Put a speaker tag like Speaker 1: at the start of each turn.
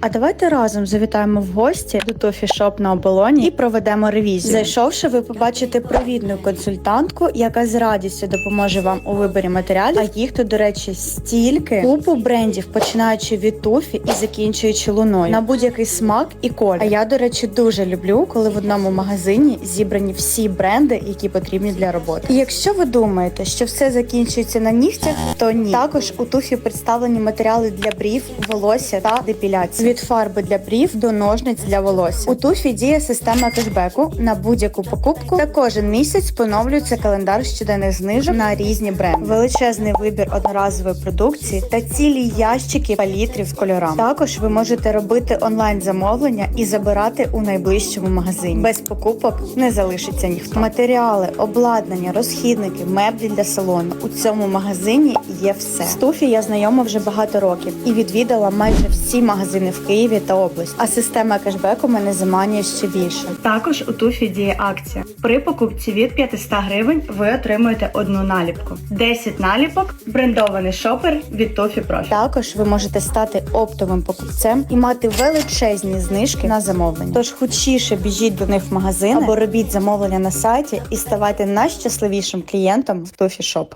Speaker 1: А давайте разом завітаємо в гості до Тофі Шоп на оболоні і проведемо ревізію. Зайшовши, ви побачите провідну консультантку, яка з радістю допоможе вам у виборі матеріалів. А їх тут, до речі, стільки купу брендів, починаючи від Тофі і закінчуючи луною на будь-який смак і колір. А я, до речі, дуже люблю, коли в одному магазині зібрані всі бренди, які потрібні для роботи. І якщо ви думаєте, що все закінчується на нігтях, то ні. Також у туфі представлені матеріали для брів, волосся та депіляції. Від фарби для брів до ножниць для волосся. У туфі діє система кешбеку на будь-яку покупку. Та кожен місяць поновлюється календар щоденних знижок на різні бренди. Величезний вибір одноразової продукції та цілі ящики палітрів з кольорами. Також ви можете робити онлайн замовлення і забирати у найближчому магазині. Без покупок не залишиться ніхто. Матеріали, обладнання, розхідники, меблі для салону. У цьому магазині є все. З туфі я знайома вже багато років і відвідала майже всі магазини в Києві та області. А система кешбеку мене заманює ще більше. Також у туфі діє акція. При покупці від 500 гривень ви отримуєте одну наліпку. 10 наліпок, брендований шопер від Туфі Профі. Також ви можете стати оптовим покупцем і мати величезні знижки на замовлення. Тож хучіше біжіть до них в магазин або робіть замовлення на сайті і ставайте найщасливішим клієнтом в Туфі Шоп.